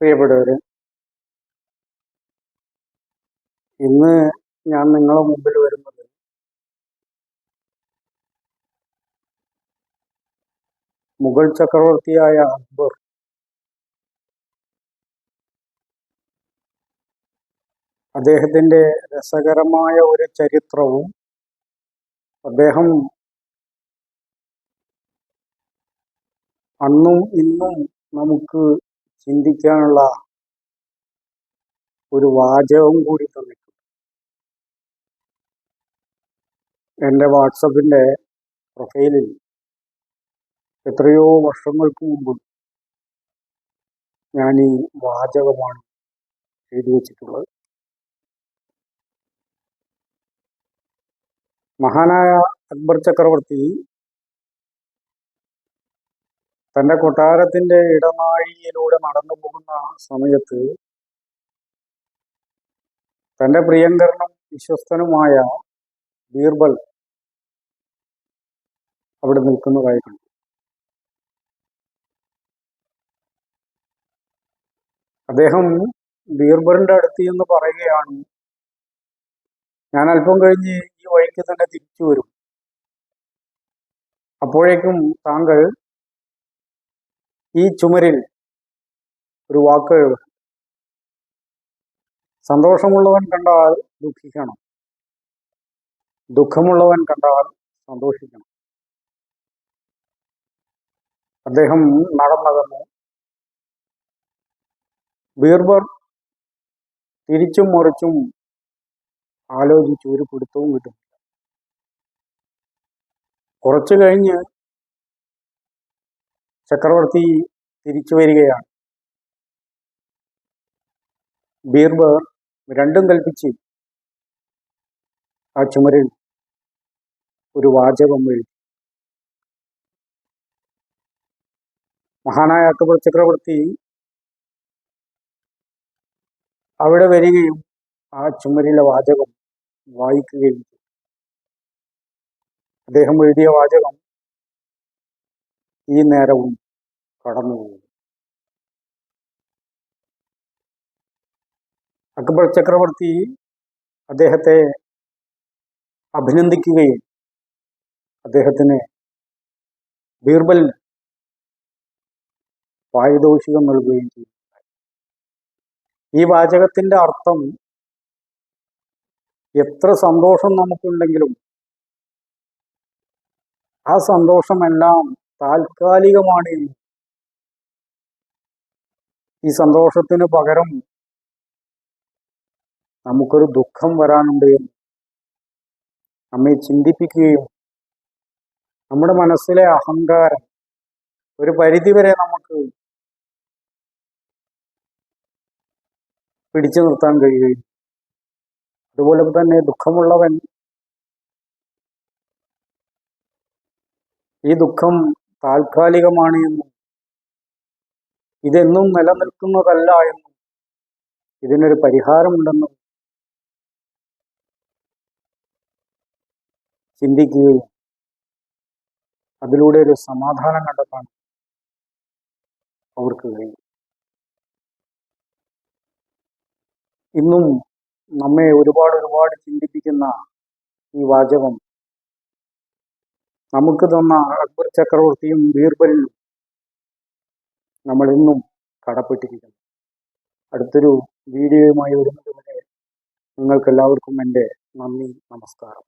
പ്രിയപ്പെട്ടവര് ഇന്ന് ഞാൻ നിങ്ങളെ മുമ്പിൽ വരുന്നത് മുഗൾ ചക്രവർത്തിയായ അക്ബർ. അദ്ദേഹത്തിന്റെ രസകരമായ ഒരു ചരിത്രവും അദ്ദേഹം അന്നും ഇന്നും നമുക്ക് ചിന്തിക്കാനുള്ള ഒരു വാചകം കൂടി തന്നിട്ടുണ്ട്. എന്റെ വാട്സപ്പിന്റെ പ്രൊഫൈലിൽ എത്രയോ വർഷങ്ങൾക്ക് മുമ്പ് ഞാൻ ഈ വാചകമാണ് എഴുതി വച്ചിട്ടുള്ളത്. മഹാനായ അക്ബർ ചക്രവർത്തി തന്റെ കൊട്ടാരത്തിന്റെ ഇടനാഴിയിലൂടെ നടന്നു പോകുന്ന സമയത്ത് തന്റെ പ്രിയങ്കരനും വിശ്വസ്തനുമായ ബീർബൽ അവിടെ നിൽക്കുന്നതായി കണ്ടു അദ്ദേഹം ബീർബലിന്റെ അടുത്ത് എന്ന് പറയുകയാണ് ഞാൻ അല്പം കഴിഞ്ഞ് ഈ വഴിക്ക് തന്നെ തിരിച്ചു വരും. അപ്പോഴേക്കും താങ്കൾ ഈ ചുമരിൽ ഒരു വാക്ക് സന്തോഷമുള്ളവൻ കണ്ടാൽ ദുഃഖിക്കണം. ദുഃഖമുള്ളവൻ കണ്ടാൽ സന്തോഷിക്കണം. അദ്ദേഹം നടന്നകന്നു ബീർബർ തിരിച്ചും മറിച്ചും ആലോചിച്ച് ഒരു പിടുത്തവും കിട്ടും കുറച്ചു കഴിഞ്ഞ് ചക്രവർത്തി തിരിച്ചു വരികയാണ്. ബീർബർ രണ്ടും കൽപ്പിച്ച് ആ ചുമരിൽ ഒരു വാചകം എഴുതി. മഹാനായ അക്ബർ ചക്രവർത്തി അവിടെ വരികയും ആ ചുമരിലെ വാചകം വായിക്കുകയും അദ്ദേഹം എഴുതിയ വാചകം ഈ നേരവും കടന്നുപോകും അക്ബർ ചക്രവർത്തി അദ്ദേഹത്തെ അഭിനന്ദിക്കുകയും അദ്ദേഹത്തിന് ബീർബൽ പാരിതോഷികം നൽകുകയും ചെയ്തു. ഈ വാചകത്തിന്റെ അർത്ഥം എത്ര സന്തോഷം നമുക്കുണ്ടെങ്കിലും ആ സന്തോഷമെല്ലാം താൽക്കാലികമാണ്. എന്ന് ഈ സന്തോഷത്തിന് പകരം നമുക്കൊരു ദുഃഖം വരാനുണ്ട് എന്ന് നമ്മെ ചിന്തിപ്പിക്കുകയും നമ്മുടെ മനസ്സിലെ അഹങ്കാരം ഒരു പരിധിവരെ നമുക്ക് പിടിച്ചു നിർത്താൻ കഴിയുകയും അതുപോലെ തന്നെ ദുഃഖമുള്ളവൻ ഈ ദുഃഖം താൽക്കാലികമാണ് എന്നും. ഇതെന്നും നിലനിൽക്കുന്നതല്ല എന്നും. ഇതിനൊരു പരിഹാരമുണ്ടെന്നും ചിന്തിക്കുകയും അതിലൂടെ ഒരു സമാധാനം കണ്ടെത്താൻ അവർക്ക് കഴിയും. ഇന്നും നമ്മെ ഒരുപാട് ഒരുപാട് ചിന്തിപ്പിക്കുന്ന ഈ വാചകം നമുക്ക് തന്ന അക്ബർ ചക്രവർത്തിയും ബീർബലിനും നമ്മൾ ഇന്നും കടപ്പെട്ടിരിക്കുന്നു. അടുത്തൊരു വീഡിയോയുമായി വരുന്നത് വരെ നിങ്ങൾക്ക് എല്ലാവർക്കും എന്റെ നന്ദി നമസ്കാരം.